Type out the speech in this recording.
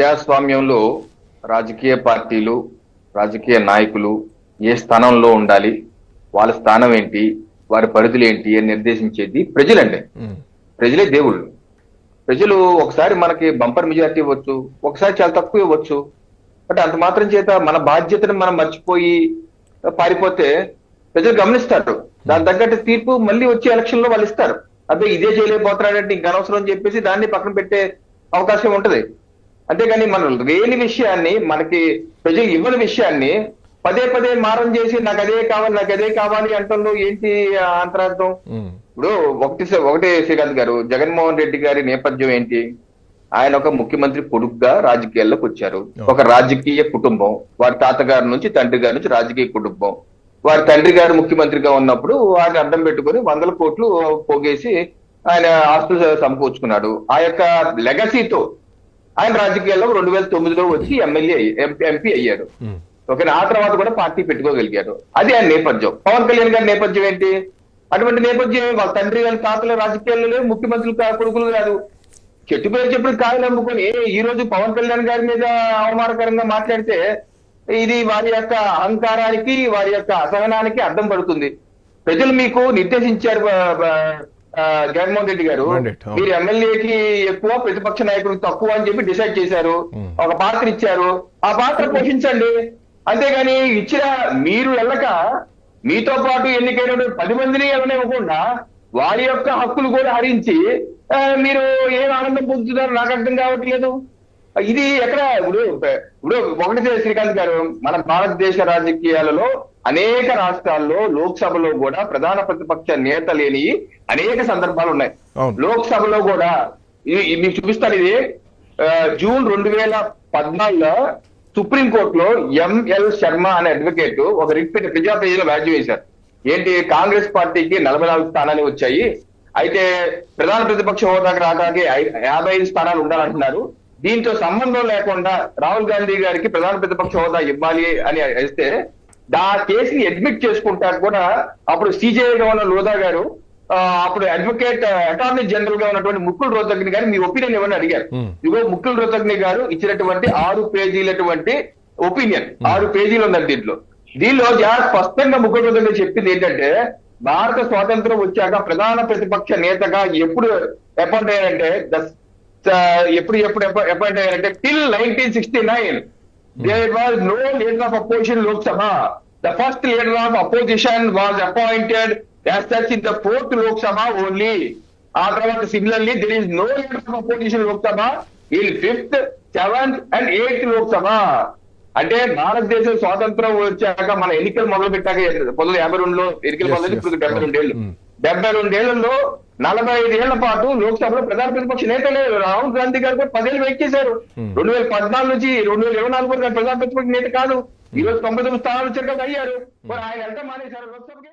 ప్రజాస్వామ్యంలో రాజకీయ పార్టీలు రాజకీయ నాయకులు ఏ స్థానంలో ఉండాలి వాళ్ళ స్థానం ఏంటి వారి పరిధులు ఏంటి అని నిర్దేశించేది ప్రజలండి. ప్రజలే దేవుళ్ళు. ప్రజలు ఒకసారి మనకి బంపర్ మెజారిటీ ఇవ్వచ్చు ఒకసారి చాలా తక్కువ ఇవ్వచ్చు. బట్ అంత మాత్రం చేత మన బాధ్యతను మనం మర్చిపోయి పారిపోతే ప్రజలు గమనిస్తారు. దాని తగ్గట్టు తీర్పు మళ్ళీ వచ్చే ఎలక్షన్లో వాళ్ళు ఇస్తారు. అదే ఇదే చేయలేకపోతున్నాడంటే ఇంక అనవసరం అని చెప్పేసి దాన్ని పక్కన పెట్టే అవకాశం ఉంటది. అంతేగాని మనం లేని విషయాన్ని మనకి ప్రజలు ఇవ్వని విషయాన్ని పదే పదే మారం చేసి నాకు అదే కావాలి నాకు అదే కావాలి అంటుందో ఏంటి అంతరార్థం? ఇప్పుడు ఒకటి ఒకటి శ్రీకాంత్ గారు జగన్మోహన్ రెడ్డి గారి నేపథ్యం ఏంటి? ఆయన ఒక ముఖ్యమంత్రి కొడుకుగా రాజకీయాల్లోకి వచ్చారు. ఒక రాజకీయ కుటుంబం. వారి తాతగారి నుంచి తండ్రి గారి నుంచి రాజకీయ కుటుంబం. వారి తండ్రి గారు ముఖ్యమంత్రిగా ఉన్నప్పుడు ఆయన అడ్డం పెట్టుకుని వందల కోట్లు పోగేసి ఆయన ఆస్తులు సమకూర్చుకున్నాడు. ఆ యొక్క లెగసీతో ఆయన రాజకీయాల్లో రెండు వేల తొమ్మిదిలో వచ్చి ఎమ్మెల్యే ఎంపీ అయ్యాడు. ఉమ్, ఓకేనా? ఆ తర్వాత కూడా పార్టీ పెట్టుకోగలిగారు అది ఆయన నేపథ్యం. పవన్ కళ్యాణ్ గారి నేపథ్యం ఏంటి? అటువంటి నేపథ్యం? వాళ్ళ తండ్రి వాళ్ళ తాతల రాజకీయాల్లో లేవు ముఖ్యమంత్రులు కా- కొడుకులు కాదు. చెట్టు పేరు చెప్పిన కాయలు అమ్ముకొని ఈ రోజు పవన్ కళ్యాణ్ గారి మీద అవమానకరంగా మాట్లాడితే ఇది వారి యొక్క అహంకారానికి వారి యొక్క అసహనానికి అర్థం పడుతుంది. ప్రజలు మీకు నిర్దేశించారు జగన్మోహన్ రెడ్డి గారు. మీరు ఎమ్మెల్యేకి ఎక్కువ ప్రతిపక్ష నాయకుడికి తక్కువ అని చెప్పి డిసైడ్ చేశారు. Hmm. ఒక పాత్ర ఇచ్చారు. ఆ పాత్ర పోషించండి. అంతేగాని ఇచ్చిన మీరు వెళ్ళక మీతో పాటు ఎన్నికైన పది మందిని వెళ్ళనివ్వకుండా వారి యొక్క హక్కులు కూడా హరించి మీరు ఏం ఆనందం పొందుతున్నారు నాకు అర్థం కావట్లేదు. ఇది ఎక్కడ ఇప్పుడు ఇప్పుడు ఒకటి శ్రీకాంత్ గారు మన భారతదేశ రాజకీయాలలో అనేక రాష్ట్రాల్లో లోక్సభలో కూడా ప్రధాన ప్రతిపక్ష నేత లేని అనేక సందర్భాలు ఉన్నాయి. లోక్సభలో కూడా మీకు చూపిస్తాను ఇది. జూన్ రెండు వేల పద్నాలుగులో సుప్రీంకోర్టులో ఎంఎల్ శర్మ అనే అడ్వకేట్ ఒక రిట్ పెట్టి ప్రజా ప్రజలు వ్యాజ్యం వేశారు ఏంటి కాంగ్రెస్ పార్టీకి నలభై నాలుగు స్థానాలు వచ్చాయి. అయితే ప్రధాన ప్రతిపక్ష హోదాకి రావడానికి యాభై ఐదు స్థానాలు ఉండాలంటున్నారు. దీంతో సంబంధం లేకుండా రాహుల్ గాంధీ గారికి ప్రధాన ప్రతిపక్ష హోదా ఇవ్వాలి అని వేస్తే దా కేసుని అడ్మిట్ చేసుకుంటారు కూడా అప్పుడు సిజేఐగా ఉన్న లోదా గారు ఆ, అప్పుడు అడ్వకేట్ అటార్నీ జనరల్గా ఉన్నటువంటి ముక్కుల్ రోతగ్ని గారు మీ ఒపీనియన్ ఇవ్వని అడిగారు. ఇదిగో ముక్కుల్ రోతగ్ని గారు ఇచ్చినటువంటి ఆరు పేజీలటువంటి ఒపీనియన్ ఆరు పేజీలు ఉందండి దీంట్లో. దీనిలో చాలా స్పష్టంగా ముక్కుల్ రోతగ్ని చెప్పింది ఏంటంటే భారత స్వాతంత్రం వచ్చాక ప్రధాన ప్రతిపక్ష నేతగా ఎప్పుడు అపాయింట్ అయ్యారంటే ఎప్పుడు ఎప్పుడు అపాయింట్ అయ్యారంటే till nineteen sixty nine there was no leader of opposition Lok Sabha the first leader of opposition was appointed as such in the fourth Lok Sabha only ఆ తర్వాత similarly there is no leader of opposition Lok Sabha in fifth seventh and eighth Lok Sabha అంటే భారతదేశం స్వాతంత్రం వచ్చాక మన ఎన్నికలు మొదలు పెట్టాక పంతొమ్మిది యాభై రెండులో ఎన్నికలు మొదలు. ఇప్పుడు డెబ్బై రెండేళ్ళు Mm. డెబ్బై రెండేళ్ళలో నలభై ఐదేళ్ళ పాటు లోక్సభలో ప్రధాన ప్రతిపక్ష నేత లేరు. రాహుల్ గాంధీ గారు కూడా పదేళ్ళు Hmm. రెండు వేల పద్నాలుగు నుంచి రెండు వేల ఇరవై నాలుగు వరకు ప్రధాన ప్రతిపక్ష నేత కాదు. ఈ రోజు తొంభై తొమ్మిది స్థానాలు వచ్చాక అయ్యారు మరి ఆయన ఎంత మానేశారు లోక్సభకి?